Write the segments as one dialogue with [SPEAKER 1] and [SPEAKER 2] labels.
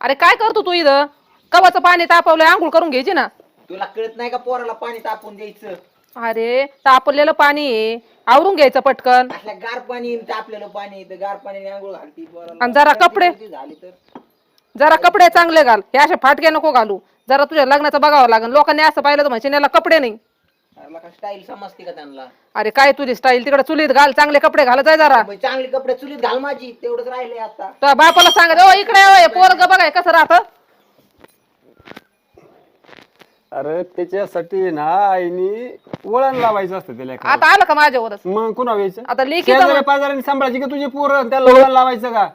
[SPEAKER 1] अरे काय करतो तू इथं? कवाचं पाणी तापवलंय आंघोळ करून घ्यायची ना.
[SPEAKER 2] तुला कळत नाही का पोराला पाणी तापून द्यायचं?
[SPEAKER 1] अरे तापलेलं पाणी आहे. आवरून घ्यायचं पटकन.
[SPEAKER 2] असल्या गार पाणी आणि तापलेलं पाणी गार पाण्याने आंघोळ घालती पोराला.
[SPEAKER 1] आणि जरा कपडे
[SPEAKER 2] सर्दी झाली तर.
[SPEAKER 1] जरा कपडे चांगले घाल. हे असे फाटके नको घालू. जरा तुझ्या लग्नाचं बघावं लागेल. लोकांनी असं पाहिलं तर म्हणजे याला कपडे नाही.
[SPEAKER 2] मला का स्टाईल समजते का त्यांना?
[SPEAKER 1] अरे काय तुझी स्टाईल तिकडे चुलीत घाल चांगले कपडे घालत जाय जरा.
[SPEAKER 2] चांगले कपडे चुलीत घाल माझी तेवढंच राहिले आता.
[SPEAKER 1] तुझ्या बापाला सांगत ओ इकडे पोरग बघाय कसं राहतं.
[SPEAKER 3] अरे त्याच्यासाठी ना आईनी वळण लावायचं असतं त्याला एखादं.
[SPEAKER 1] आता आलं का माझ्यावरच?
[SPEAKER 3] मग कुणा व्हायचं
[SPEAKER 1] आता लेखी
[SPEAKER 3] शेजारी पाजारांनी सांभाळायची का तुझी पोरं? त्याला वळण लावायचं का?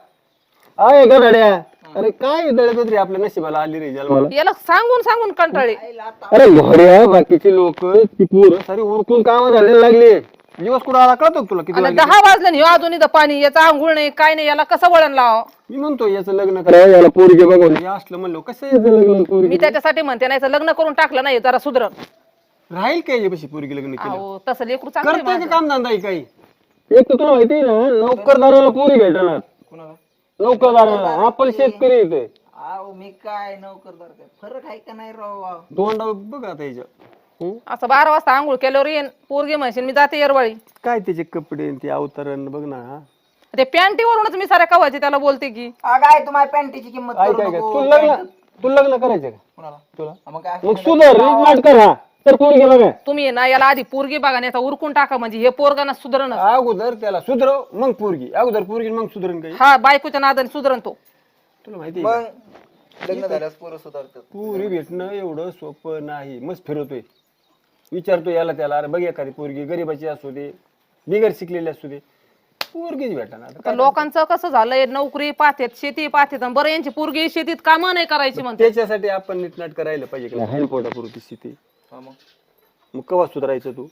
[SPEAKER 3] आहे का गड्या. अरे काय दळगद्री आपल्या नशिबाला आली रे जन्माला
[SPEAKER 1] याला सांगून सांगून कंटाळे
[SPEAKER 3] अरे घोड्या बाकीचे लोक ती पोरं. सारी उरकून काम झालेली लागली. दिवस कुठं आला कळतो का तुला किती
[SPEAKER 1] आणि? दहा वाजले नाही अजून इथं पाणी याचं आंघोळ नाही काय नाही याला कसं वळण लाव
[SPEAKER 3] मी म्हणतो याचं लग्न करा. याला पोरगे बघून. हे असलं म्हणलो कसं याचं लग्न
[SPEAKER 1] मी
[SPEAKER 3] पोरगी?
[SPEAKER 1] त्याच्यासाठी म्हणते नाही याचं लग्न करून टाकलं नाही जरा सुधर
[SPEAKER 3] राहील काय याच्यापाशी पोरगी लग्न केलं?
[SPEAKER 1] अहो तसं लेकरू चांगलं आहे
[SPEAKER 3] करते का
[SPEAKER 1] माझं.
[SPEAKER 3] काम धंदा आहे काही? एक तर तुला माहिती आहे ना नोकरदाराला पोरी भेटणार.
[SPEAKER 2] कुणाला
[SPEAKER 3] नोकरदाराला आपण शेतकरी इथे
[SPEAKER 2] आहो मी काय नोकरदार काय फरक आहे का नाही राव?
[SPEAKER 3] दोन डाव बघ आता याच्या हं?
[SPEAKER 1] असं बारा वाजता आंघोळ केल्यावर येईन. पोरगी म्हणशील मी जाते येरवाळी.
[SPEAKER 3] काय त्याचे कपडे आणि ते अवतरण बघ ना हा.
[SPEAKER 1] ते पॅन्टीवरूनच मी साऱ्या कवाची त्याला बोलते की.
[SPEAKER 2] अगं आहे तुम्हाला पॅन्टीची किंमत
[SPEAKER 3] काय
[SPEAKER 2] करू
[SPEAKER 3] काय काय
[SPEAKER 2] नको.
[SPEAKER 3] तू लग्न तू लग्न करायचं का?
[SPEAKER 2] कुणाला?
[SPEAKER 3] तुला?
[SPEAKER 2] मग काय
[SPEAKER 3] मग सुधर नीट कर हा. तर पोरगी बघा
[SPEAKER 1] तुम्ही ना याला आधी पोरगी बघा नाही आता उरकून टाका म्हणजे. हे पोरगाना सुधरण.
[SPEAKER 3] अगोदर त्याला सुधरव मग पोरगी. अगोदर पोरगी मग सुधरण काही.
[SPEAKER 1] हा बायकोच्या नादाने सुधरण तो.
[SPEAKER 3] तुला माहिती आहे का?
[SPEAKER 2] मग लग्न झाल्यास पोरं सुधारतात.
[SPEAKER 3] पोरी भेटणं एवढं सोपं नाही. मस्त फिरवतोय. विचारतो याला त्याला अरे बघ एखादी पोरगी गरीबाची असू दे बिगर शिकलेली असू दे. पोरगीच भेटणार आता
[SPEAKER 1] आता लोकांचं कसं झालंय? नोकरी पाहतेत शेती पाहतेत आणि बरं यांची पोरगी शेतीत कामं नाही करायची म्हणते
[SPEAKER 3] त्याच्यासाठी आपण नीटनाट करायला पाहिजे. की नाही पोटापुरती स्थिती
[SPEAKER 2] हा, मग.
[SPEAKER 3] मग कवा सुधारायचं तू?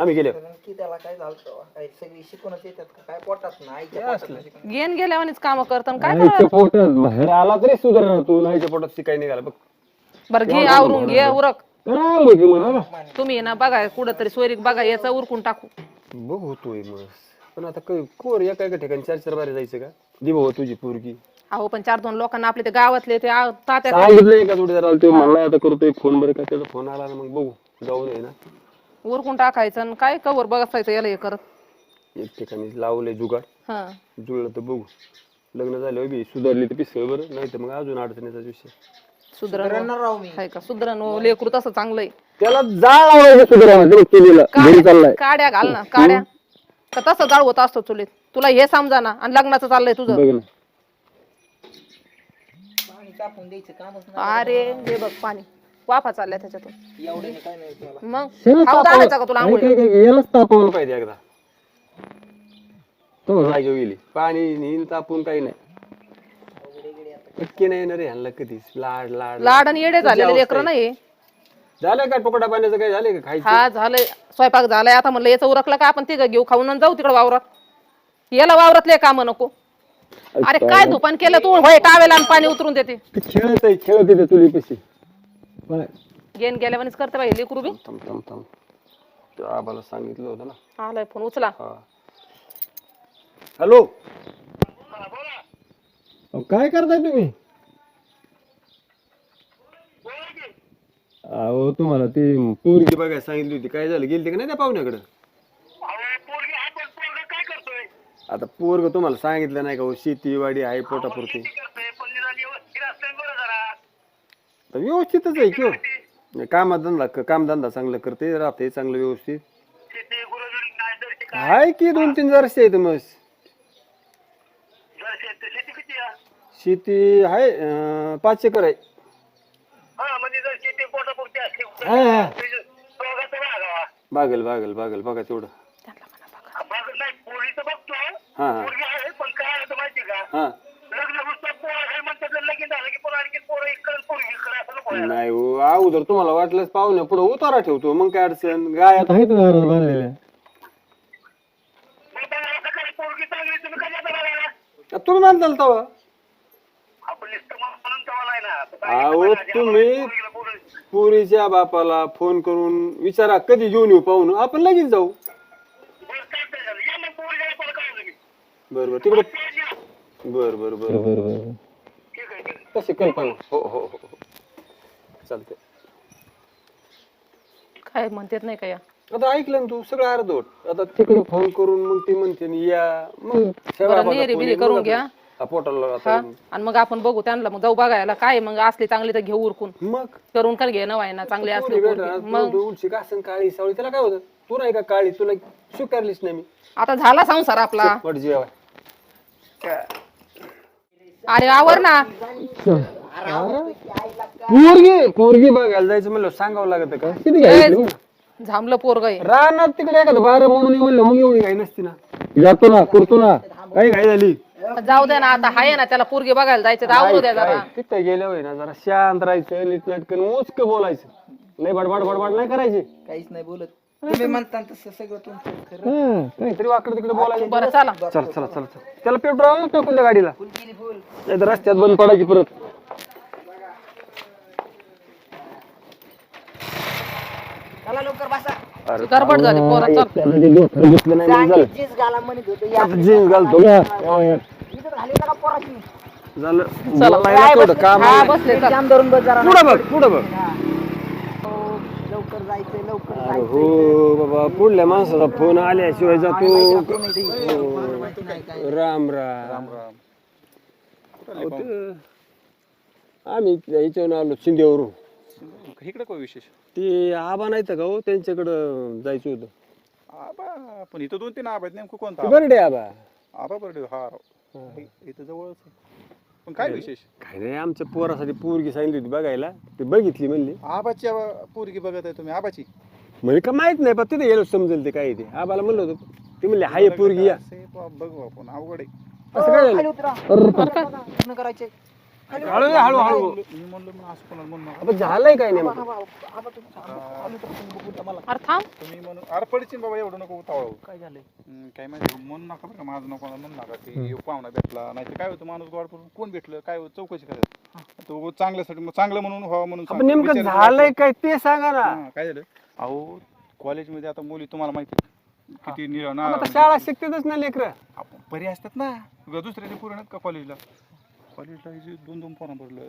[SPEAKER 3] आम्ही गेलो
[SPEAKER 2] कारण की त्याला काय झालं तेव्हा? काय सगळी शिकूनच येतात का? काय पोटात नाही
[SPEAKER 1] गेल्यावानीच काम करतात काय
[SPEAKER 3] पोटात बाहेर आला तरी सुधारणार तू. नाहीच्या पोटात शिकाय निघाला. बघ.
[SPEAKER 1] बरं घे आवरून घे उरक.
[SPEAKER 3] की.
[SPEAKER 1] तुम्ही ना बघा कुठं तरी सोयरीक बघा याचा उरकून टाकू.
[SPEAKER 3] बघ होतोय मग. पण आता काही कोर एका एका ठिकाणी चार चार बारे जायचं का? दिव हो तुझी पोरगी.
[SPEAKER 1] अहो पण चार दोन लोकांना आपले ते गावातले ते आ- तात्या
[SPEAKER 3] सांगितलंय का जोडीदार आला ते म्हणला आता करतोय फोन बरं का त्याचा फोन आला ना मग बघू. जाऊ नये ना.
[SPEAKER 1] उरकून टाकायचं आणि काय कवर बघायचं याला हे करत.
[SPEAKER 3] एक ठिकाणी लावलंय जुगाड.
[SPEAKER 1] हा.
[SPEAKER 3] जुळलं तर बघू. लग्न झालं बी सुधारली तर पिसळ बरं नाही तर मग अजून अडचणीचा विषय.
[SPEAKER 1] सुधरण
[SPEAKER 2] राव मी.
[SPEAKER 1] हाय का? सुधरण लेकरू तसं चांगलंय.
[SPEAKER 3] त्याला जाळ लावायचं सुधारायचं चुलीला घरी चाललाय.
[SPEAKER 1] काड्या घाल ना काड्या. का तसं जाळ होत असतो चुलीत? तुला हे समजा ना आणि लग्नाचं चाललंय तुझं.
[SPEAKER 3] बघ ना.
[SPEAKER 2] तापून द्यायचं कामच नाही
[SPEAKER 1] अरे हे बघ पाणी. वाफा चालल्या त्याच्यातून.
[SPEAKER 2] एवढ्याने काय नाही त्याला
[SPEAKER 1] मग?
[SPEAKER 3] शेणच.
[SPEAKER 1] घालायचा का तुला
[SPEAKER 3] काय यालाच तापवलं पाहिजे एकदा. तो जागे गेली. पाणी नील तापून काही नाही. पटके नाही येणार ह्यांना कधीच. लाड लाड
[SPEAKER 1] लाड. आणि येडे झालेले लेकरं नाही.
[SPEAKER 3] झालं काय पकोडा पाण्याचं काय झालंय का? खायचं?
[SPEAKER 1] हा झालंय. स्वयंपाक झालाय. आता म्हणलं याचं उरकलं का आपण तिघं घेऊ खाऊन आणि जाऊ तिकडे वावरात. याला वावरातले काम नको. अरे काय दुपान केलं तू? होय टावेला आणि पाणी उतरून देते.
[SPEAKER 3] ते खेळत आहे खेळत आहे चुली पशी.
[SPEAKER 1] गेन गेल्यावानीच करते बाई लेकरू बी.
[SPEAKER 3] थांब थांब थांब त्या आबाला सांगितलं होतं ना.
[SPEAKER 1] आलाय फोन उचला.
[SPEAKER 3] हा. हॅलो. काय करताय तुम्ही? अहो तुम्हाला ती पोरगी बघायला सांगितली होती. काय झालं? गेली का नाही त्या पाहुण्याकडं? आता पोरग तुम्हाला सांगितलं नाही का हो, शेती वाडी आहे पोटापुरती तर व्यवस्थितच आहे किंवा नाही कामधंदा कामधंदा चांगलं करते राहते चांगलं व्यवस्थित आहे की दोन तीन वर्ष आहेत मग शेती आहे अं, पाच एकर आहे हा, हा. बागल बागल बागल बघा तेवढं हा. हा. हा नाही हो अगोदर तुम्हाला वाटलंच पाहुणे पुढे उतारा ठेवतो मग काय अडचण? गाय आता आहेत घरात बांधलेल्या आ, तुम्ही मानताल तवा. अहो तुम्ही पुरीच्या बापाला फोन करून विचारा कधी घेऊन येऊ पाहून आपण लगेच जाऊ. बर बर. तिकडे बर बर बर. बर बर तशी कल्पना हो हो हो हो. चालतंय.
[SPEAKER 1] काय म्हणतात नाही का या?
[SPEAKER 3] आता ऐकलं ना तू सगळं अर्धवट. आता तिकडे फोन करून मग ती म्हणते ना या मग
[SPEAKER 1] बरं बिरी करून घ्या.
[SPEAKER 3] आता- हा, पोटाला
[SPEAKER 1] हा
[SPEAKER 3] आता
[SPEAKER 1] आणि मग आपण बघू त्यांना मग जाऊ बघायला. काय मग असली चांगली तर घेऊ उरकून.
[SPEAKER 3] मग?
[SPEAKER 1] करून का घे ना ना चांगली असली पोरगी. मग
[SPEAKER 3] उलशी का असेल काळी सावळी? त्याला काय होतं? तू नाही का काळी? तुला स्वीकारलीच नाही मी.
[SPEAKER 1] आता झाला संसार आपला.
[SPEAKER 3] पट जेवाय.
[SPEAKER 1] अरे आवर ना.
[SPEAKER 3] पोरगी पोरगी बघायला जायचं म्हणलं सांगावं लागत का? किती घ्यायचं?
[SPEAKER 1] झांबलं पोरग
[SPEAKER 3] रानात तिकडे एखादं बारा म्हणून म्हणलं मग एवढी काही नसती ना. जातो ना करतो ना. काही घाई झाली.
[SPEAKER 1] जाऊ दे ना आता हाय ना त्याला पोरगी बघायला जायचं तर आवरू द्या जरा.
[SPEAKER 3] तिथे गेल्या होय ना जरा शांत राहायचं नीट नाटकन मोजक बोलायचं. लय बडबड बडबड नाही करायची.
[SPEAKER 2] काहीच नाही बोलत. तुम्ही म्हणता तसं सगळं तुमचं खरं.
[SPEAKER 3] हं, काहीतरी वाकडं तिकडे बोलायचं
[SPEAKER 1] बरं चला.
[SPEAKER 3] चल चला चला चला. त्याला पेट्रोल टाकून द्या गाडीला. नाही तर रस्त्यात बंद पडायची परत.
[SPEAKER 2] चला लवकर बसा.
[SPEAKER 3] अरे
[SPEAKER 1] गडबड झाली पोरं चल.
[SPEAKER 3] त्याला ते डोक्याला घेतलं नाही मग झालं.
[SPEAKER 2] जीन्स घाला म्हणत होतो या.
[SPEAKER 3] आता जीन्स घालतो का तेव्हा
[SPEAKER 2] इथं घाली होता का पोराची?
[SPEAKER 3] झालं. बोलायला तेवढं काम
[SPEAKER 1] हा
[SPEAKER 3] आहे.
[SPEAKER 1] बसले चल.
[SPEAKER 2] जाम धरून बस जरा
[SPEAKER 3] पुढं बघ पुढं बघ.
[SPEAKER 2] हो, लवकर जायचंय लवकर
[SPEAKER 3] अरे हो बाबा पुढल्या माणसाचा फोन आल्याशिवाय जातो. राम राम. अहो, ते- आम्ही याच्यावरून आलो शिंदेवरून.
[SPEAKER 4] इकडे काय विशेष?
[SPEAKER 3] ते आबा नाही तर का हो? त्यांच्याकडं जायचं होतं.
[SPEAKER 4] आबा पण इथं दोन तीन आबा आहेत. नेमकं कोणता
[SPEAKER 3] ते बरडे आबा.
[SPEAKER 4] आबा बरं हा. राव. इथं जवळच आहे. पण काय विशेष?
[SPEAKER 3] काय नाही आमच्या पोरासाठी पोरगी सांगितली होती बघायला. ते बघितली म्हणली.
[SPEAKER 4] आबाची आबा पोरगी बघत आहे तुम्ही आबाची?
[SPEAKER 3] म्हणजे का माहीत नाही पण तिथे गेलो समजेल ते काय ते. आबाला म्हणलं होतं ते म्हणले हाय पोरगी या.
[SPEAKER 4] असे बा- बघू आपण अवघड आहे.
[SPEAKER 3] असं काय झालं?
[SPEAKER 2] खाली उतरा. लग्न करायचे.
[SPEAKER 3] हळू ये, हळू हळू.
[SPEAKER 4] मी म्हणलो मग असं कोणाला म्हणू नका.
[SPEAKER 3] आपण झालंय काय नेमकं?
[SPEAKER 1] अरे थांब.
[SPEAKER 4] तुम्ही म्हणू अरे पडशील बाबा एवढं नको उतावळ
[SPEAKER 2] काय झालंय?
[SPEAKER 4] काय माहिती म्हणू नका बरं का माझं नको म्हणू नका. की ह्यो पाहुणा भेटला नाही तर काय होतं माणूस गोड करून कोण भेटलं काय होतं चौकशी करायचं तो चांगल्यासाठी मग चांगलं म्हणून व्हावं म्हणून
[SPEAKER 3] आपण
[SPEAKER 4] सांगतो.
[SPEAKER 3] नेमकं झालंय काय ते सांगा ना.
[SPEAKER 4] हा, काय झालं? अहो कॉलेजमध्ये आता मुली तुम्हाला माहिती आहे. किती निळ ना
[SPEAKER 3] आता शाळा शिकतेच ना लेकर.
[SPEAKER 4] बरी असतात ना. उगा दुसऱ्याचे पोरं नाहीत का कॉलेजला कॉलेजला हे दोन दोन फॉर्म भरलं.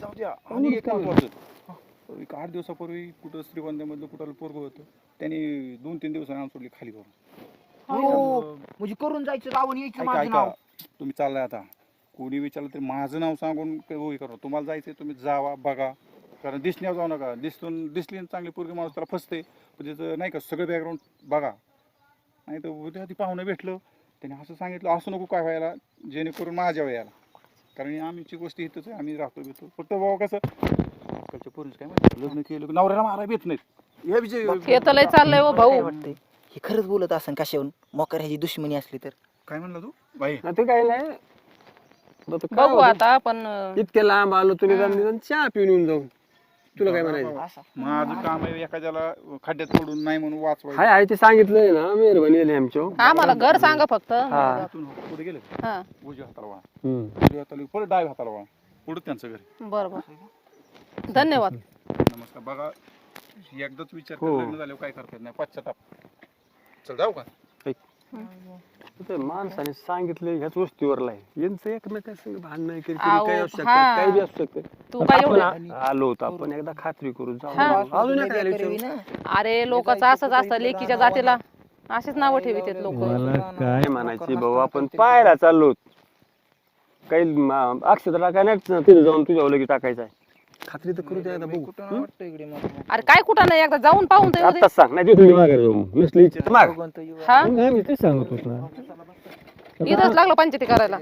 [SPEAKER 4] जाऊ द्या आणि एक महत्वाचं एक आठ दिवसापूर्वी कुठं श्रीगोंद्यामधलं कुठं पोरग होतं त्यांनी दोन तीन दिवसांनी आणून सोडली खाली करून
[SPEAKER 2] हो म्हणजे करून जायचं लावून यायचं
[SPEAKER 4] ऐका
[SPEAKER 2] माझं
[SPEAKER 4] ऐका
[SPEAKER 2] नाव
[SPEAKER 4] तुम्ही चाललाय आता कोणी विचारलं तरी माझं नाव सांगून काही होई करा तुम्हाला जायचंय तुम्ही जावा बघा कारण दिसण्यावर जाऊ नका दिसून दिसली ना चांगली पोरगी माणूस त्याला फसते पण त्याचं नाही का सगळं बॅकग्राऊंड बघा नाही तर उद्या ती पाहुणं भेटलं त्याने असं सांगितलं असं नको काय व्हायला जेणेकरून माझ्या वेळेला कारण आमची गोष्टी इथंच आहे आम्ही राहतो भेटतो फक्त बाबा कसं आजकालच्या पोरींचं काय माहिती लग्न केलं की नवऱ्याला मारा भेट नाहीत. हे विजय
[SPEAKER 1] हे तर लय चाललंय हो भाऊ.
[SPEAKER 2] वाटतंय? हे खरंच बोलत असन कशावरून मोकर ह्याची दुश्मनी असली तर.
[SPEAKER 4] काय म्हणला तू? बाई.
[SPEAKER 3] ते काय नाही. आता काय
[SPEAKER 1] बघू
[SPEAKER 3] होतं?
[SPEAKER 1] आता पण अं,
[SPEAKER 3] इतक्या लांब आलो निदान चहा पिऊन येऊन जाऊ. तुला काय म्हणायचं?
[SPEAKER 2] असं.
[SPEAKER 4] माझं काम आहे एखाद्याला खड्ड्यात पडून नाही म्हणून वाचवायचं.
[SPEAKER 3] हाय हाय ते सांगितलंय ना मेहरबानी आहे आमच्या.
[SPEAKER 1] आम्हाला घर सांगा फक्त.
[SPEAKER 3] हा.
[SPEAKER 4] इथून पुढे गेलं?
[SPEAKER 1] हा.
[SPEAKER 4] उजव्या हाताला वळा.
[SPEAKER 3] हम्म.
[SPEAKER 4] उजव्या हाताला परत डाव्या हाताला वळा. पुढे त्यांचं घर
[SPEAKER 1] बरं बरं धन्यवाद.
[SPEAKER 4] नमस्कार. बघा एकदाच विचार
[SPEAKER 3] हो.
[SPEAKER 4] लग्न झाल्यावर काय करता येत नाही. पश्चाताप. चल जाऊ का?
[SPEAKER 3] माणसाने सांगितलं ह्याच वस्तीवर आहे. यांचं एकमेकांसंग भांडण किरकिरी
[SPEAKER 1] आहो,
[SPEAKER 3] काय असू शकतं
[SPEAKER 1] हा.
[SPEAKER 3] काही बी असू शकतं.
[SPEAKER 1] तू काय
[SPEAKER 3] आपण
[SPEAKER 1] एवढं
[SPEAKER 3] आ- आलो होतो आपण एकदा खात्री करू जाऊ.
[SPEAKER 1] हा.
[SPEAKER 3] अजून एक आले
[SPEAKER 2] करवी
[SPEAKER 3] विचारू.
[SPEAKER 2] ना.
[SPEAKER 1] अरे लोकांचं असंच असतं लेकीच्या जातीला. अशीच नावं ठेवितात लोक.
[SPEAKER 3] मला काय म्हणायची भाऊ आपण पाहायला चाललो काही म- अक्षता टाकाय नाही तिथे जाऊन तुझ्या लगेच टाकायचं आहे. खात्री तर करू द्या बघू.
[SPEAKER 2] कुठं वाटतं इकडे मला
[SPEAKER 1] अरे काय कुठं नाही एकदा जाऊन पाहून तर येऊ दे.
[SPEAKER 3] आत्ताच सांग नाही तिथे माघारी जाऊ. नसली इच्छा तर माग.
[SPEAKER 2] भगवंत युवा.
[SPEAKER 1] हा?
[SPEAKER 3] मी तेच सांगत होतो. ना
[SPEAKER 1] इथंच लागलो पंचायती करायला.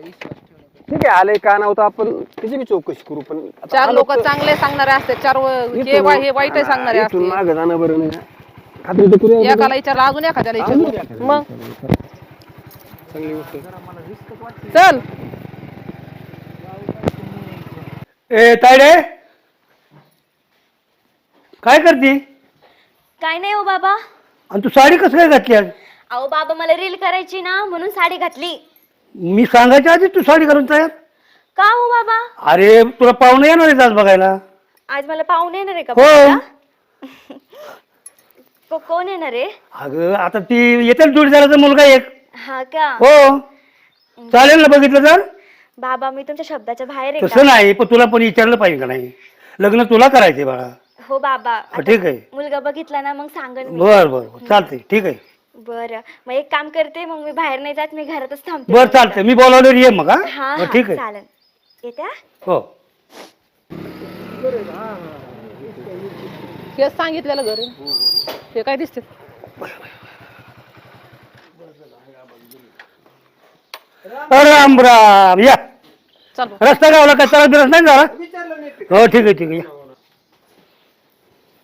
[SPEAKER 3] ठीक आहे आलंय का नव्हतं आपण त्याची बी चौकशी करू पण आता
[SPEAKER 1] चार
[SPEAKER 3] आलो
[SPEAKER 1] लोक
[SPEAKER 3] तर-
[SPEAKER 1] चांगले सांगणारे असते चार व- हे
[SPEAKER 3] इथून-
[SPEAKER 1] वाई- हे वाईट सांगणारे
[SPEAKER 3] इथून
[SPEAKER 1] असते.
[SPEAKER 3] मागं जाणं बरं नाही. खात्री तर करूया
[SPEAKER 1] एकाला विचारलं अजून एखाद्याला विचारलं. मग?
[SPEAKER 3] चांगली गोष्ट आहे.
[SPEAKER 1] चल.
[SPEAKER 5] ए तायडे काय करते?
[SPEAKER 6] काय नाही हो बाबा.
[SPEAKER 5] आणि तू साडी कसं काय घातली आज?
[SPEAKER 6] अहो बाबा मला रील करायची ना म्हणून साडी घातली.
[SPEAKER 5] मी सांगायच्या आधी तू साडी घालून तयार?
[SPEAKER 6] का हो बाबा?
[SPEAKER 5] अरे तुला पाहुणे येणार आहेत आज बघायला.
[SPEAKER 6] आज मला पाहुणे येणार आहे का
[SPEAKER 5] हो.
[SPEAKER 6] बघायला? को- कोण येणार आहे?
[SPEAKER 5] अगं आता ती येते जोडीदाराचा मुलगा एक.
[SPEAKER 6] हा का?
[SPEAKER 5] हो. चालेल ना बघितलं तर?
[SPEAKER 6] बाबा मी तुमच्या शब्दाच्या बाहेर आहे
[SPEAKER 5] तसं नाही पण तुला पण विचारलं पाहिजे का नाही? लग्न तुला करायचंय बाळा.
[SPEAKER 6] हो बाबा.
[SPEAKER 5] हा,
[SPEAKER 6] आता
[SPEAKER 5] ठीक आहे.
[SPEAKER 6] मुलगा बघितला ना मग सांगन मी.
[SPEAKER 5] बर बर बर. चालतंय ठीक आहे.
[SPEAKER 6] बरं. मग एक काम करते मग मी बाहेर नाही जात मी घरातच थांबते
[SPEAKER 5] बर चालतंय. मी बोलावल्यावर ये मग
[SPEAKER 6] हा?
[SPEAKER 5] हा
[SPEAKER 6] हा
[SPEAKER 5] ठीक आहे.
[SPEAKER 6] चालेल. येत्या
[SPEAKER 5] हो?
[SPEAKER 1] हेच सांगितलेलं घरी हे काय दिसते
[SPEAKER 5] अरे राम राम. या.
[SPEAKER 1] चालू.
[SPEAKER 5] रस्ता गावला काय त्रास बिरास नाही झाला हो ठीक आहे ठीक आहे. या.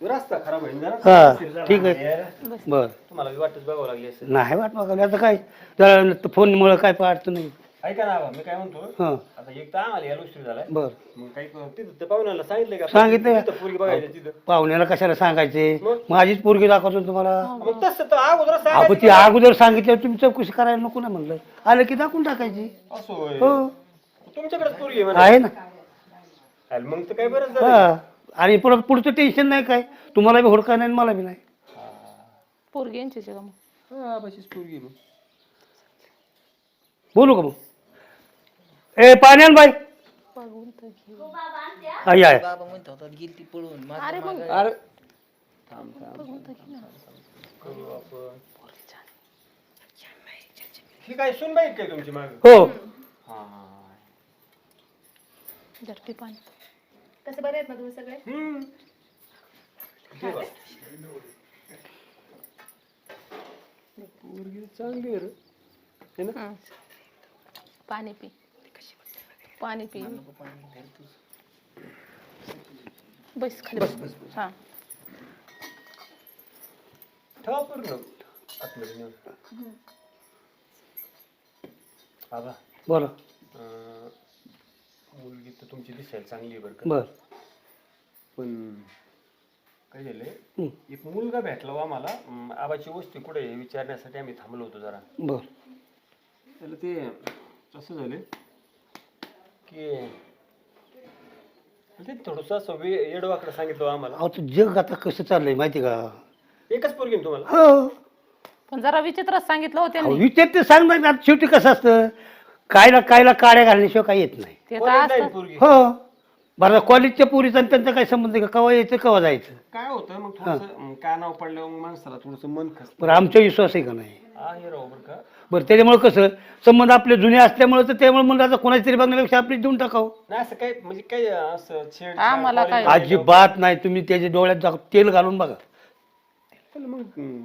[SPEAKER 3] रस्ता खराब
[SPEAKER 5] हा ठीक आहे. बर.
[SPEAKER 3] तुम्हाला वाटच बघावं लागली असेल.
[SPEAKER 5] नाही वाट बघायला आता काय? जरा फोनमुळे काय पाहतो नाही.
[SPEAKER 3] ऐका ना मी काय म्हणतो?
[SPEAKER 5] हा.
[SPEAKER 3] आता एक तर आम्हाला यायला उशीर झालाय.
[SPEAKER 5] बर.
[SPEAKER 3] मग काही तिथं ते पाहुण्याला सांगितलं का?
[SPEAKER 5] सांगितलं
[SPEAKER 3] तिथं पोरगी बघायची तिथं.
[SPEAKER 5] पाहुण्याला कशाला सांगायचे? माझीच पोरगी दाखवतो ना तुम्हाला.
[SPEAKER 3] मग तसं तर अगोदर
[SPEAKER 5] ती अगोदर सांगितलं तुम्ही चौकशी करायला नको ना म्हणलं. आलं की दाखवून टाकायची.
[SPEAKER 3] असं होय.
[SPEAKER 5] हो.
[SPEAKER 3] पोरगी आहे म्हणा.
[SPEAKER 5] आहे ना.
[SPEAKER 3] अरे मग तर काय बरं झालं.
[SPEAKER 5] हा. आणि पुढं पुढचं टेन्शन नाही काय? तुम्हाला बी हुडका नाही आणि मला बी नाही.
[SPEAKER 1] पोरगी यांचीच आहे का मग?
[SPEAKER 3] हा बशीच पोरगी आहे मग
[SPEAKER 5] बोलू का मग? ए पाण्यान बाई. आई आहे
[SPEAKER 2] बाबा म्हणत होता गेली ती पळून माझं
[SPEAKER 1] अरे मग
[SPEAKER 3] अरे. ही काय सुन बाई काय तुमची माग.
[SPEAKER 5] हो.
[SPEAKER 3] हा
[SPEAKER 1] पाणी.
[SPEAKER 6] कसं बरे आहेत ना तुम्ही सगळे?
[SPEAKER 3] पोरगी चांगली आहे रे. है ना?
[SPEAKER 1] हं. पाणी पी. पाणी पी. बस खाली बस हा.
[SPEAKER 3] ठेवा पूर्ण. आतमध्ये नेऊन आबा
[SPEAKER 5] बोला.
[SPEAKER 3] अं, मुलगी तर तुमची दिसायला चांगली आहे बरं का.
[SPEAKER 5] बर.
[SPEAKER 3] पण काय झालंय. एक मुलगा भेटला हो आम्हाला. अं, आबाची वस्ती कुठे आहे हे विचारण्यासाठी आम्ही थांबलो होतो जरा.
[SPEAKER 5] बर.
[SPEAKER 3] त्याला ते कसं झालं की ते थोडंसं असं वे येडवाकडं सांगितलं हो आम्हाला.
[SPEAKER 5] अहो तर जग आता कसं चाललंय माहिती का?
[SPEAKER 3] एकच पोरगी ना तुम्हाला?
[SPEAKER 5] हो.
[SPEAKER 1] पण जरा विचित्रच सांगितलं हो
[SPEAKER 5] अहो,
[SPEAKER 1] त्यांनी.
[SPEAKER 5] विचार ते सांगणार ना शेवटी कसं असतं? कायला कायला काड्या घालण्याशिवाय काही येत नाही.
[SPEAKER 1] ते तर
[SPEAKER 3] College ला आहे
[SPEAKER 1] असतं
[SPEAKER 3] पोरगी.
[SPEAKER 5] हो. बरं कॉलेजच्या पुरीचा आणि त्यांचा काय संबंध आहे का? केव्हा यायचं केव्हा जायचं?
[SPEAKER 3] काय होतं मग थोडस काय नाव मग माणसाला थोडस मन खस
[SPEAKER 5] बरं आमचा विश्वास आहे का नाही?
[SPEAKER 3] आहे राव बरं का?
[SPEAKER 5] बरं त्याच्यामुळे कसं? संबंध आपले जुने असल्यामुळे तर त्यामुळे म्हणलं आता कोणाची तरी बघण्यापेक्षा आपली देऊन टाकावं.
[SPEAKER 3] नाही असं काही म्हणजे काही असं छेड
[SPEAKER 1] आम्हाला काय-
[SPEAKER 5] अजिबात नाही. तुम्ही त्याच्या डोळ्यात जा- तेल घालून बघा.
[SPEAKER 3] मग हम्म,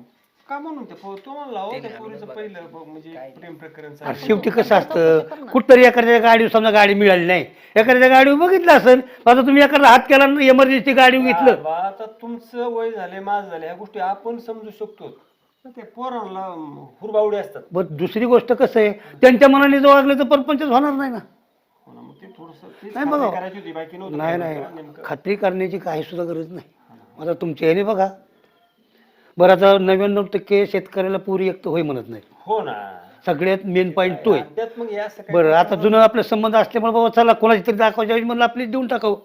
[SPEAKER 3] का म्हणून ते पो- तो म्हणला हो त्या पोरीचं पहिलं ब- म्हणजे प्रेम प्रकरण चालू.
[SPEAKER 5] अरे शेवटी कसं असतं? कुठतरी एखाद्या गाडीवर समजा गाडी मिळाली नाही. एखाद्या गाडीवर बघितलं असेल आता तुम्ही एखादा हात केला इमर्जन्सी गाडी घेतलं.
[SPEAKER 3] आता तुमचं वय झाले माझं झाले ह्या गोष्टी आपण समजू शकतो. पण ते पोरांना हुरबावडे असतात.
[SPEAKER 5] बरं दुसरी गोष्ट कसं आहे? त्यांच्या मनाने जर वागलं तर परपंचच होणार नाही ना.
[SPEAKER 3] हो ना, मग ते थोडस
[SPEAKER 5] नाही बघा.
[SPEAKER 3] करायची होती बाकी नव्हतं.
[SPEAKER 5] नाही
[SPEAKER 3] काय
[SPEAKER 5] नाही.
[SPEAKER 3] नेमकं.
[SPEAKER 5] खात्री करण्याची काही सुद्धा गरज नाही. आता तुमच्या ह्याने बघा. बरं आता नव्याण्णव टक्के शेतकऱ्याला पुरी एक तर होय म्हणत नाही.
[SPEAKER 3] हो ना.
[SPEAKER 5] सगळ्यात मेन पॉईंट तो आहे.
[SPEAKER 3] त्यात मग हे असं काय
[SPEAKER 5] बरं आता जुनं आपले संबंध असल्यामुळे बाबा चला कोणाची तरी दाखवायच्या म्हणलं आपली देऊन टाकावं.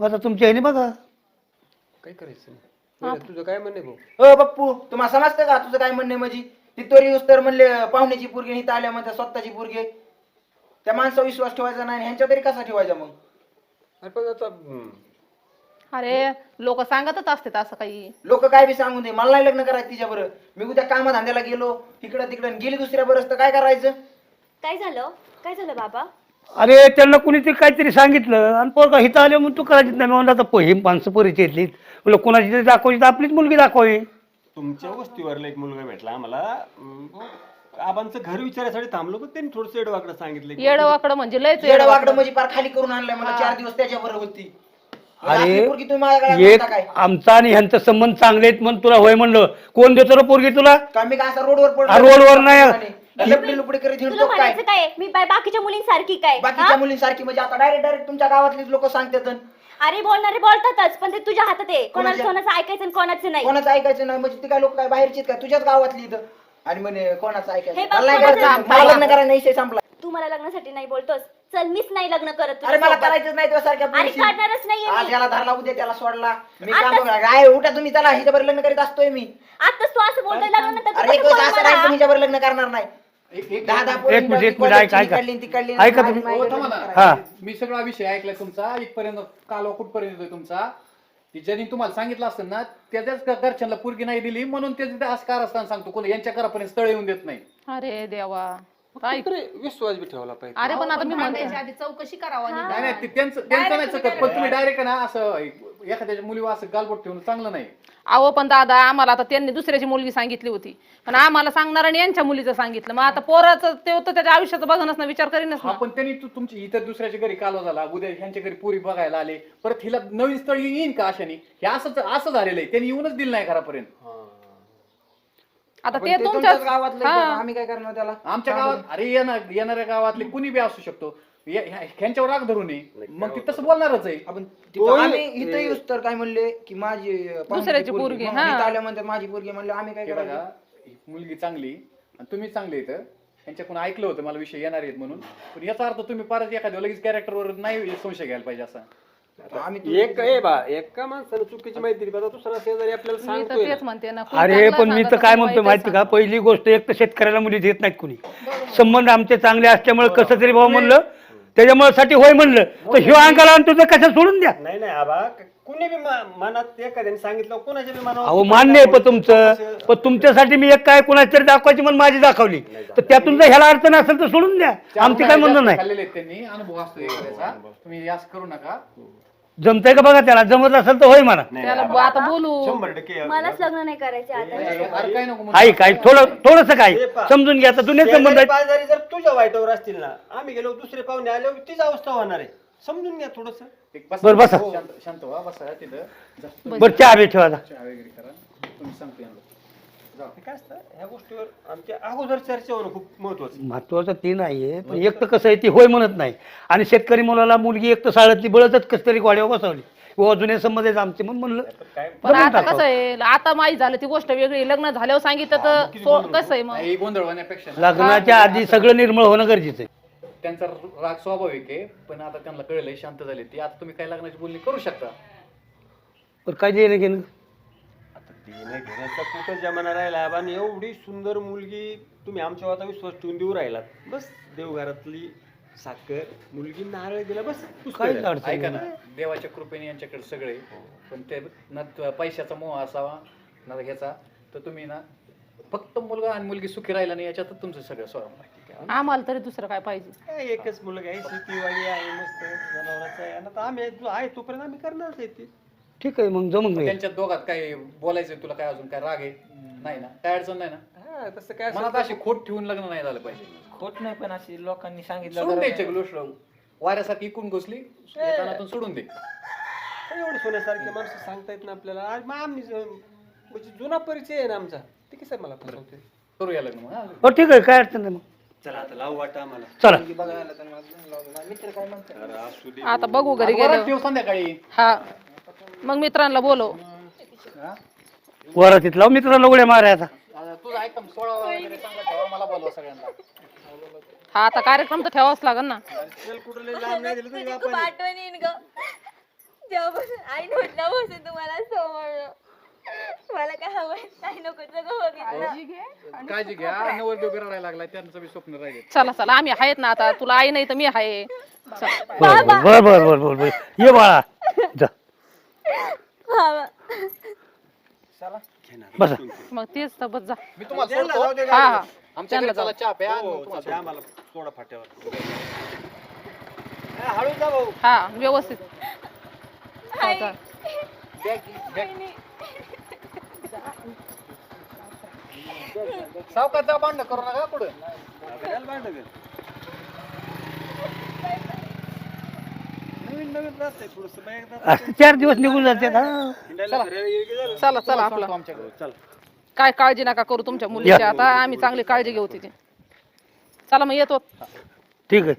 [SPEAKER 5] मग आता तुमच्या ह्याने बघा.
[SPEAKER 3] काय करायचं? बरं, तुझं काय म्हणणे भाऊ?
[SPEAKER 2] अ बाप्पू तुम्हाला समजतं का? तुझं काय म्हणणे म्हणजे तिथोरी येऊस तर म्हणले पाहुण्याची पोरगी इथं आल्या म्हणतात स्वतःची पोरगी. आहे. त्या माणसावर विश्वास ठेवायचा नाही आणि ह्यांच्या तरी कसा ठेवायचा मग?
[SPEAKER 3] अरे पण आता हम्म,
[SPEAKER 1] अरे लोक सांगतच असतात असं काही.
[SPEAKER 2] लोक काय बी सांगून दे मला नाही लग्न करायचं तिच्या बरं. मी उद्या कामा धंद्याला गेलो इकडं तिकडं गेली दुसऱ्या बरं तर काय करायचं?
[SPEAKER 6] काय झालं? काय झालं बाबा?
[SPEAKER 5] अरे त्यांना कुणीतरी काहीतरी सांगितलं. आणि पोरगा हिथं आले म्हणून तू करायची नाही. मी म्हणलं आता प- ही माणसं परिचयतली म्हणलं कोणाची तरी दाखवायची तर आपलीच मुलगी दाखवावी.
[SPEAKER 3] तुमच्या वस्तीवरला एक मुलगा भेटला आम्हाला. अं, आबांचं घर विचारायसाठी थांबलो पण त्यांनी थोडस एडवाकडं सांगितलं. की
[SPEAKER 1] येडवाकडं म्हणजे लयच
[SPEAKER 2] येडं वाकडं म्हणजे पार खाली करून आणलंय मला चार दिवस त्याच्या बरोबर होती. पोरगी तुम्ही माझ्या गळ्यात
[SPEAKER 5] एक
[SPEAKER 2] घालता काय?
[SPEAKER 5] आमचा आणि ह्यांचा संबंध चांगले आहेत म्हणून तुला होय म्हणलं. कोण देतो रे पोरगी तुला?
[SPEAKER 2] का मी काय असं रोडवर
[SPEAKER 5] आ, रोडवर नाही.
[SPEAKER 2] लपडी लुपडी करीत
[SPEAKER 6] तुला
[SPEAKER 2] हिंडतो काय?
[SPEAKER 6] म्हणायचं काय? मी बाय- बाकीच्या मुलींसारखी काय?
[SPEAKER 2] बाकीच्या
[SPEAKER 6] हा?
[SPEAKER 2] मुलींसारखी म्हणजे आता डायरेक्ट डायरेक्ट तुमच्या गावातलीच लोक सांगतात
[SPEAKER 6] अरे बोलणारे बोलतातच. पण ते तुझ्या हातात आहे.
[SPEAKER 2] कोणाच्या?
[SPEAKER 6] कोणाचं ऐकायचं आणि कोणाचं नाही.
[SPEAKER 2] कोणाचं ऐकायचं नाही? म्हणजे ती काय लोक काय बाहेरची आहेत काय तुझ्याच गावातली इथं. आणि म्हणे कोणाचं ऐकायचं?
[SPEAKER 6] हे बघ,
[SPEAKER 2] मला नाही
[SPEAKER 6] कोणाचं
[SPEAKER 2] करायचं मला लग्न करायला नाही विषय संपला.
[SPEAKER 6] तू मला लग्नासाठी नाही बोलतोस चल मीच नाही लग्न करत
[SPEAKER 2] अरे
[SPEAKER 6] तुझ्यासोबत.
[SPEAKER 2] मला करायचंच नाही तुझ्यासारख्या.
[SPEAKER 6] करणारच नाहीये मी
[SPEAKER 2] याला धरला उद्या त्याला सोडला मी काम काय उठा तुम्ही चला हिच्यावर लग्न करीत असतोय मी
[SPEAKER 6] आताच तू असं बोलतोय लग्नानंतर तू
[SPEAKER 2] अरे एक
[SPEAKER 6] कसं
[SPEAKER 2] दिवस
[SPEAKER 6] बोलणार
[SPEAKER 2] असं नाही
[SPEAKER 6] हा?
[SPEAKER 2] हिच्यावर लग्न करणार नाही
[SPEAKER 7] एक एक
[SPEAKER 2] दहा दहा
[SPEAKER 5] एक
[SPEAKER 2] पोरी
[SPEAKER 5] मिनिट, एक
[SPEAKER 2] ती
[SPEAKER 5] मिनिट, ऐका,
[SPEAKER 2] कॉलेजची
[SPEAKER 5] ऐका.
[SPEAKER 2] काढली, ती काढली,
[SPEAKER 5] ऐका
[SPEAKER 2] माझी
[SPEAKER 5] तुम्ही.
[SPEAKER 7] हो, थांबा ना.
[SPEAKER 2] करायची.
[SPEAKER 5] हा.
[SPEAKER 7] मी सगळा विषय ऐकलाय तुमचा इथपर्यंत कालवा कुठपर्यंत येतोय तुमचा की ज्यांनी तुम्हाला सांगितलं असतं ना त्याच्याच घ- घरच्यांना पोरगी नाही दिली म्हणून ते तिथे असं कारस्थान सांगतो कोणी यांच्या घरापर्यंत स्थळ येऊन देत नाही
[SPEAKER 1] अरे देवा काय
[SPEAKER 3] तरी विश्वास बी ठेवला पाहिजे.
[SPEAKER 1] अरे पण आता मी म्हणते.
[SPEAKER 8] आधी चौकशी करावा
[SPEAKER 7] नाही नाही ते त्यांचं त्यांचं नाही चकत. पण तुम्ही डायरेक्ट ना असं एखाद्याच्या मुलीवर असं गालबोट ठेवून चांगलं नाही.
[SPEAKER 1] अहो पण दादा आम्हाला आता त्यांनी दुसऱ्याची मुलगी सांगितली होती. पण आम्हाला सांगणार आणि यांच्या मुलीचं सांगितलं. मग आता पोराचं ते होतं त्याच्या आयुष्याचं बघणच ना विचार करीनच
[SPEAKER 7] हा
[SPEAKER 1] ना
[SPEAKER 7] पण त्यांनी तू तुमची इतर दुसऱ्याच्या घरी कालवा झाला उद्या ह्यांच्या घरी पुरी बघायला आले परत हिला नवीन स्थळ येईन का अशाने? हे असंच असं झालेलं आहे. त्यांनी येऊनच दिलं नाही घरापर्यंत.
[SPEAKER 1] आता ते
[SPEAKER 2] ते तुमच्याच
[SPEAKER 1] तुमच्याच
[SPEAKER 2] गावातलं
[SPEAKER 1] हा.
[SPEAKER 2] आम्ही काय करणार त्याला?
[SPEAKER 7] आमच्या गावात अरे येणार येणाऱ्या गावातले कुणी बी असू शकतो. या- ह्या- ह्यांच्यावर राग धरू नये मग ती तसं बोलणारच आहे.
[SPEAKER 2] आपण तिथं आम्ही इथं येऊस तर काय म्हणले की माझी पाहुण्याची
[SPEAKER 1] दुसऱ्याची पोरगी,
[SPEAKER 2] मग
[SPEAKER 1] हा.
[SPEAKER 2] इथं आल्या म्हणतात माझी पोरगी म्हणले आम्ही काय
[SPEAKER 7] हे बघा
[SPEAKER 2] करायचं
[SPEAKER 7] ही मुलगी चांगली आणि तुम्ही चांगले इथं यांच्याकडून ऐकलं होतं मला विषय येणार आहेत म्हणून. पण याचा अर्थ तुम्ही परत एखाद्या लगेच कॅरेक्टरवर नाही संशय घ्यायला पाहिजे असा.
[SPEAKER 2] आम्ही
[SPEAKER 3] एक ए बा एका माणसानं चुकीची माहिती दिली दुसरा शेजारी आपल्याला
[SPEAKER 1] मी तर
[SPEAKER 3] सांगतोय
[SPEAKER 1] तेच म्हणते ना कोणी
[SPEAKER 5] अरे
[SPEAKER 1] चांगलं
[SPEAKER 5] पण मी तर
[SPEAKER 1] सांगत
[SPEAKER 5] काय म्हणतो माहिती का? पहिली गोष्ट एक तर शेतकऱ्याला मुली देत नाहीत कुणी. संबंध आमचे चांगले असल्यामुळे कसं तरी भाऊ म्हणलं त्याच्यामुळे साठी होय म्हणलं. तर ह्यो अंगाला आणि तुझं कसं सोडून द्या?
[SPEAKER 3] नाही नाही आबा कुणी बी मा- मनात एखाद्याने सांगितलं कोणाच्या बी मनावर
[SPEAKER 5] अहो मान्य आहे पण तुमचं. पण तुमच्यासाठी मी एक काय कोणाची तरी दाखवायची म्हणून माझी दाखवली. तर त्यातून जर ह्याला अडचण असेल तर सोडून द्या. आमची काय म्हणणं नाही.
[SPEAKER 7] खाल्लेले आहेत त्यांनी अनुभव असतो एखाद्याचा तुम्ही असं करू नका.
[SPEAKER 5] जमतंय का बघा त्याला? जमत असेल तर होय म्हणा.
[SPEAKER 1] त्याला ब- आता बोलू.
[SPEAKER 3] शंभर टक्के
[SPEAKER 6] मलाच लग्न नाही करायचे आता.
[SPEAKER 7] अरे काय नको म्हणू.
[SPEAKER 5] आई काय थोडं थोडस काय?
[SPEAKER 3] हे.
[SPEAKER 5] समजून घ्या आता जुने संबंध आहेत
[SPEAKER 3] पाजारी जर तुझ्या वाईटावर असतील ना आम्ही गेलो दुसरे पाहुणे आले तीच अवस्था होणार आहे. समजून घ्या थोडस.
[SPEAKER 7] एक बसा.
[SPEAKER 5] बरं, बसा.
[SPEAKER 7] शांत शांत व्हा बसा तिथं. जा.
[SPEAKER 5] बरं. चहा बी ठेवा आता.
[SPEAKER 7] चहा वगैरे करा. तुम्ही सांगतो यांना. जा.
[SPEAKER 3] काय असतं? ह्या गोष्टीवर आमच्या अगोदर चर्चा होणं खूप महत्वाचं
[SPEAKER 5] महत्वाचं ते नाहीये पण एक तर कसं आहे ती होय म्हणत नाही. आणि शेतकरी मुलाला मुलगी एक तर शाळेतली बळतच कस तरी गोड्यावर बसवली. किंवा जुने संबंध आहेत आमचे म्हणून म्हणलं.
[SPEAKER 1] पण
[SPEAKER 5] जमून
[SPEAKER 1] आता
[SPEAKER 5] टाकावं.
[SPEAKER 1] कसं आहे आता माहीत झालं ती गोष्ट वेगळी. लग्न झाल्यावर सांगितलं तर सो- कसं आहे मग?
[SPEAKER 7] नाही, गोंधळ होण्यापेक्षा
[SPEAKER 5] लग्नाच्या आधी सगळं निर्मळ होणं गरजेचं आहे.
[SPEAKER 7] त्यांचा राग स्वाभाविक आहे पण आता त्यांना कळलंय शांत झाले ती. आता तुम्ही काय लग्नाची बोलणी करू शकता.
[SPEAKER 5] पण काय देणं घेणं?
[SPEAKER 3] आता देणं घेण्याचा कुठं जमाना राहिला आणि एवढी सुंदर मुलगी तुम्ही आमच्या आता विश्वास ठेवून देऊ राहिलात. बस देवघरातली साखर मुलगी नारळ दिला बस
[SPEAKER 5] काहीच अडचण
[SPEAKER 7] ऐका. ना देवाच्या कृपेने यांच्याकडे सगळे पण ते ना त- पैशाचा मोह असावा ना ह्याचा. तर तुम्ही ना फक्त मुलगा आणि मुलगी सुखी राहिला नाही याच्यातच तुमचं सगळं स्वयं
[SPEAKER 1] आम्हाला तरी दुसरं काय पाहिजे?
[SPEAKER 3] काय एकच मुलगा आहे शेतीवाडी आहे मस्त जनावराचं आहे. आणि आता आम्ही जो आहे तोपर्यंत आम्ही करणारच आहे ते.
[SPEAKER 5] ठीक आहे मग जमून
[SPEAKER 7] त्यांच्या दोघात काय बोलायचं तुला काय अजून काय राग आहे? नाही ना? काय अडचण नाही ना?
[SPEAKER 3] हा तसं काय
[SPEAKER 7] मनात अशी खोट ठेवून लग्न नाही झालं पाहिजे.
[SPEAKER 2] खोट नाही पण अशी लोकांनी सांगितलं
[SPEAKER 7] सोडून
[SPEAKER 2] जरा-
[SPEAKER 7] द्यायचे गोष्ट वाऱ्यासारखी इकून घुसली सोडून दे.
[SPEAKER 3] काय एवढे सोन्यासारखे माणसं सांगतायत ना आपल्याला. आज मग आम्ही ज- म्हणजे जुना परिचय आहे ना आमचा. ते कसं मला फसवते
[SPEAKER 7] करूया लग्न मग, हा?
[SPEAKER 5] हो ठीक आहे काय अडचण नाही मग.
[SPEAKER 3] चला आता लावू वाटा आम्हाला.
[SPEAKER 5] चला.
[SPEAKER 2] मुलगी बघायला तर मला लावलं. माझे मित्र काय म्हणतात?
[SPEAKER 3] अरे असू दे.
[SPEAKER 1] आता बघू घरी गेलो
[SPEAKER 7] ठेवू संध्याकाळी.
[SPEAKER 1] हा. मग मित्रांना बोलव?
[SPEAKER 5] वरातीत लाव मित्राला उड्या मारायचा
[SPEAKER 7] आता. तुझं ऐकम सोळा वगैरे चांगला ठेवा मला बोलवा सगळ्यांना.
[SPEAKER 1] हा आता कार्यक्रम तर ठेवावाच लागेल ना.
[SPEAKER 6] खूप आठवण येईन ग. जेव्हापासून आई म्हटल्यापासून तुम्हाला समजलं. मला काय हवं नाही नको सगळं बघितलं.
[SPEAKER 7] काळजी घ्या. नवर देव रडायला लागलाय. त्यांचं बी स्वप्न राहिले
[SPEAKER 1] चला चला. आम्ही आहेत ना आता. तुला आई नाही तर मी आहे. चला.
[SPEAKER 5] बर बर बर बर बर बर ये बाळा. जा.
[SPEAKER 6] बाबा
[SPEAKER 5] बसा.
[SPEAKER 1] मग तेच तर बस जा.
[SPEAKER 7] मी तुम्हाला सोडतो.
[SPEAKER 1] हा हा.
[SPEAKER 7] आमच्या घरी चला चहा प्या. आणि
[SPEAKER 3] हो,
[SPEAKER 7] मग तुम्हाला
[SPEAKER 3] आम्हाला थोडा फाट्यावर. हा, हळू जा भाऊ.
[SPEAKER 1] हा व्यवस्थित. हा.
[SPEAKER 7] सावकाचा भांडण करू नका पुढे.
[SPEAKER 3] नवीन थोडस
[SPEAKER 5] चार दिवस निघून जाते हा
[SPEAKER 1] चला. चला आपलं.
[SPEAKER 7] आमच्याकडे.
[SPEAKER 3] चल.
[SPEAKER 1] काय काळजी नका करू तुमच्या मुलीची. आता आम्ही चांगली काळजी घेऊ तिची. चला मग येतो.
[SPEAKER 5] ठीक आहे.